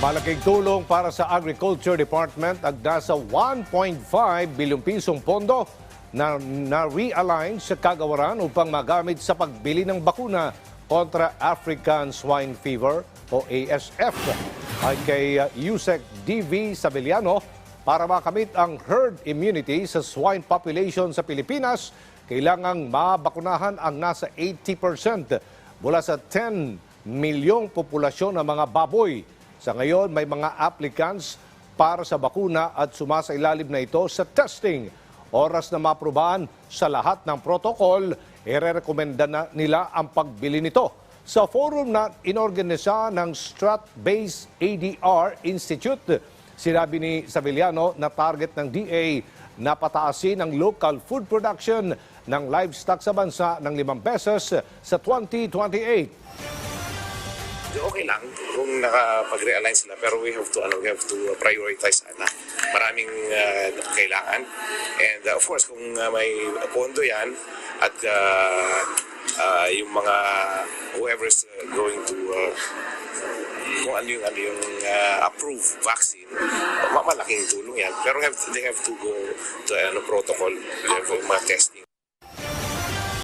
Malaking tulong para sa Agriculture Department ang nasa 1.5 bilyong pisong pondo na na-realign sa kagawaran upang magamit sa pagbili ng bakuna kontra African Swine Fever o ASF. Ay kay uh, Yusek DV Sabeliano, para makamit ang herd immunity sa swine population sa Pilipinas, kailangang mabakunahan ang nasa 80% mula sa 10 milyong populasyon ng mga baboy. Sa ngayon, may mga applicants para sa bakuna at sumasailalim na ito sa testing. Oras na maprobaan sa lahat ng protocol, irerekomenda na nila ang pagbili nito. Sa forum na inorganisa ng Strat-Based ADR Institute, sinabi ni Saviliano na target ng DA na pataasin ang local food production ng livestock sa bansa ng 5 pesos sa 2028. Okay lang. Kung nakapag-realign sila pero we have to ano we have to prioritize na. Maraming uh, kailangan. And uh, of course kung uh, may pondo yan at uh, uh, yung mga whoever's uh, going to uh, kung ano yung ano yung uh, approved vaccine ma- malaking tulong yan. Pero have they have to go to ano protocol testing